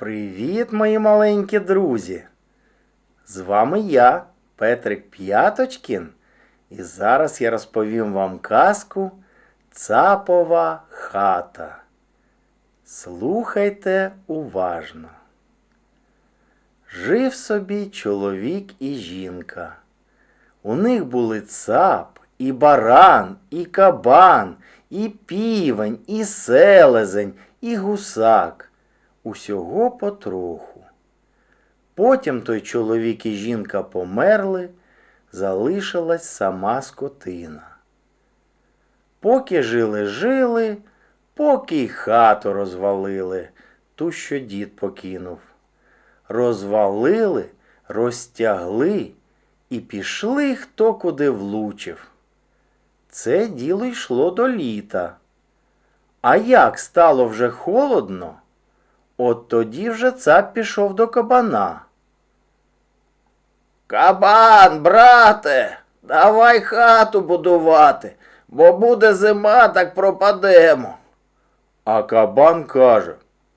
Привіт, мої маленькі друзі! З вами я, Петрик П'яточкін, і зараз я розповім вам казку Цапова хата. Слухайте уважно. Жив собі чоловік і жінка. У них були цап, і баран, і кабан, і півень, і селезень, і гусак. Усього потроху. Потім той чоловік і жінка померли, залишилась сама скотина. Поки жили жили, поки й хату розвалили, ту, що дід покинув. Розвалили, розтягли і пішли хто куди влучив. Це діло йшло до літа. А як стало вже холодно, от тоді вже цап пішов до кабана. Кабан, брате, давай хату будувати, бо буде зима, так пропадемо. А кабан каже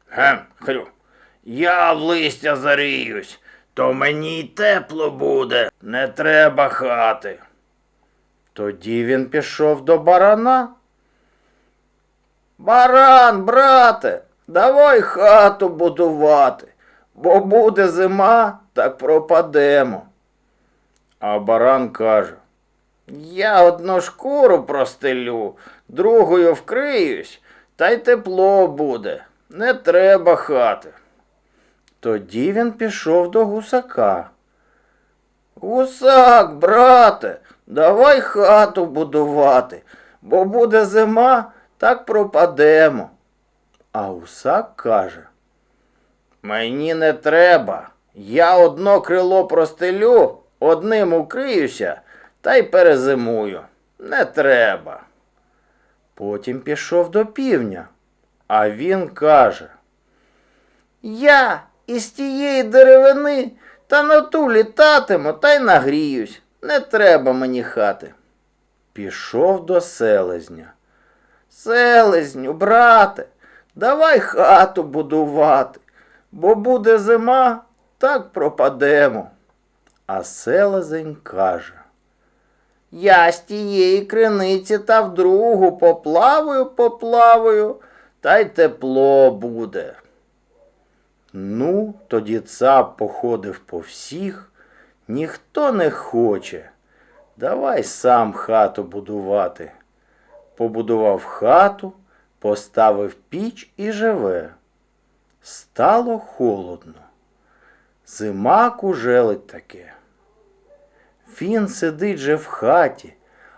Гем, хрю, я в листя заріюсь, то мені й тепло буде, не треба хати. Тоді він пішов до барана. Баран, брате, давай хату будувати, бо буде зима, так пропадемо. А баран каже, я одну шкуру простелю, другою вкриюсь, та й тепло буде, не треба хати. Тоді він пішов до гусака. Гусак, брате, давай хату будувати, бо буде зима, так пропадемо. А гусак каже, мені не треба. Я одно крило простелю, одним укриюся та й перезимую. Не треба. Потім пішов до півня, а він каже, Я із тієї деревини та на ту літатиму та й нагріюсь. Не треба мені хати. Пішов до селезня. Селезню, брате, давай хату будувати, бо буде зима, так пропадемо. А селезень каже. Я з тієї криниці та в другу поплаваю, поплаваю, та й тепло буде. Ну, тоді цап походив по всіх, ніхто не хоче. Давай сам хату будувати. Побудував хату, поставив піч і живе. Стало холодно. Зима кужелить таке. Він сидить же в хаті,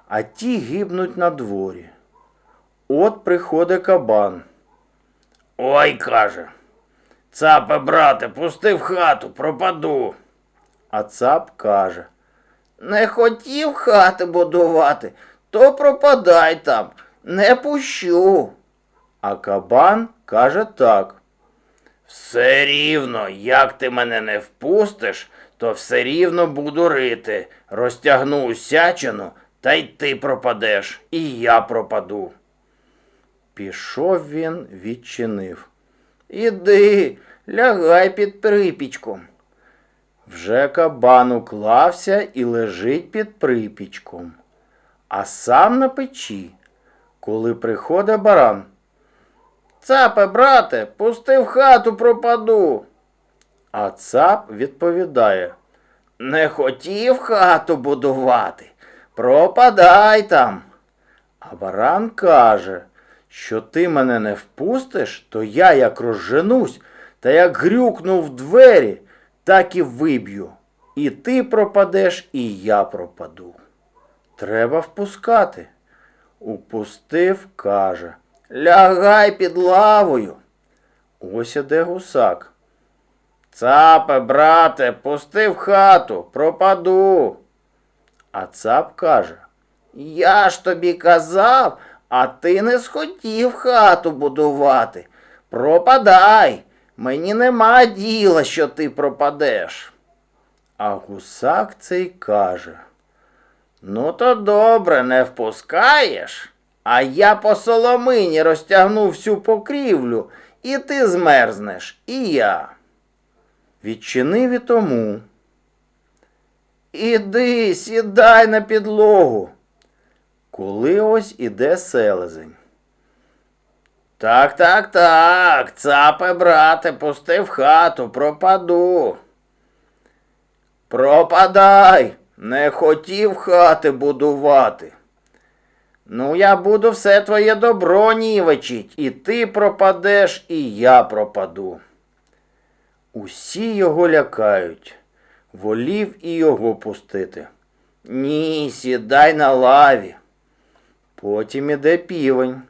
а ті гибнуть на дворі. От приходить кабан. Ой, каже. Цапе, брате, пусти в хату, пропаду. А цап каже. Не хотів хати будувати, то пропадай там, не пущу. А кабан каже так. Все рівно, як ти мене не впустиш, то все рівно буду рити. Розтягну усячину, та й ти пропадеш, і я пропаду. Пішов він, відчинив. Іди, лягай під припічком. Вже кабан уклався і лежить під припічком, а сам на печі, коли приходить баран. Цапе, брате, пусти в хату пропаду. А цап відповідає Не хотів хату будувати, пропадай там. А баран каже, що ти мене не впустиш, то я як розженусь, та як грюкну в двері, так і виб'ю. І ти пропадеш, і я пропаду. Треба впускати. Упустив, каже. Лягай під лавою. Ось іде гусак. Цапе, брате, пусти в хату, пропаду. А цап каже, я ж тобі казав, а ти не схотів хату будувати. Пропадай, мені нема діла, що ти пропадеш. А гусак цей каже, ну то добре, не впускаєш, а я по соломині розтягну всю покрівлю, і ти змерзнеш, і я. відчинив і тому. Іди, сідай на підлогу. Коли ось іде селезень. Так, так, так, цапе, брате, пусти в хату, пропаду. Пропадай, не хотів хати будувати. Ну, я буду все твоє добро нівечить, і ти пропадеш, і я пропаду. Усі його лякають, волів і його пустити. Ні, сідай на лаві. Потім іде півень.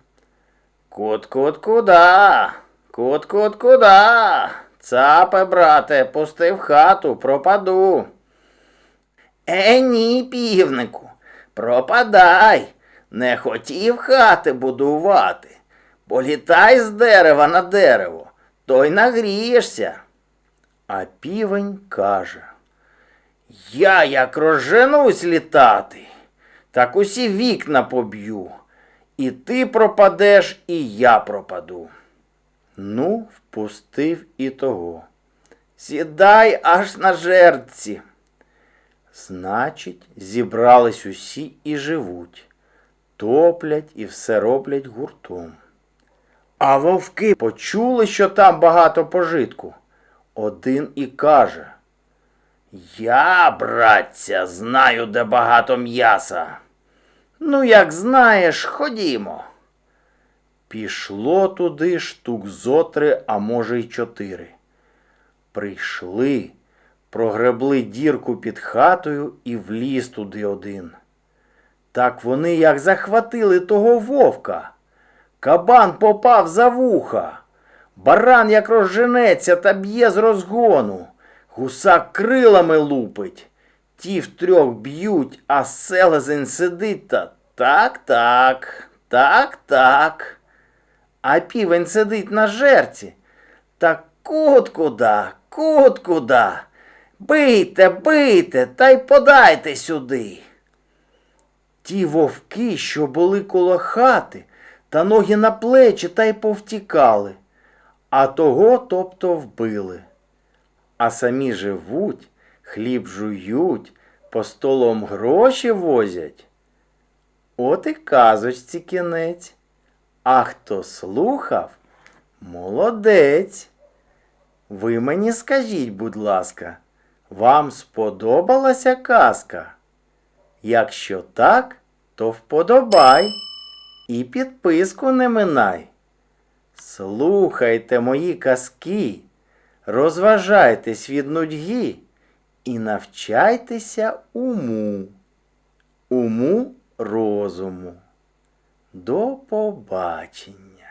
Кут-кут куда? Кут-кут куда? Цапе, брате, пусти в хату, пропаду. Е, ні, півнику, пропадай. Не хотів хати будувати. Політай з дерева на дерево, то й нагрієшся. А півень каже: Я як розженусь літати, так усі вікна поб'ю. І ти пропадеш, і я пропаду. Ну, впустив і того. Сідай аж на жердці. Значить, зібрались усі і живуть, топлять і все роблять гуртом. А вовки почули, що там багато пожитку. Один і каже: Я, братця, знаю, де багато м'яса. Ну, як знаєш, ходімо. Пішло туди штук зо три, а може й чотири. Прийшли, прогребли дірку під хатою і вліз туди один. Так вони як захватили того вовка. Кабан попав за вуха. Баран як розженеться та б'є з розгону. Гусак крилами лупить. Ті втрьох б'ють, а селезень сидить та так, так, так, так. А півень сидить на жерці. Та кут куда, кут куда. Бийте, бийте, та й подайте сюди. Ті вовки, що були коло хати, та ноги на плечі та й повтікали, а того тобто вбили. А самі живуть, хліб жують, по столом гроші возять. От і казочці кінець. А хто слухав, молодець. Ви мені скажіть, будь ласка, вам сподобалася казка? Якщо так, то вподобай і підписку не минай. Слухайте мої казки, розважайтесь від нудьги і навчайтеся уму, уму розуму. До побачення.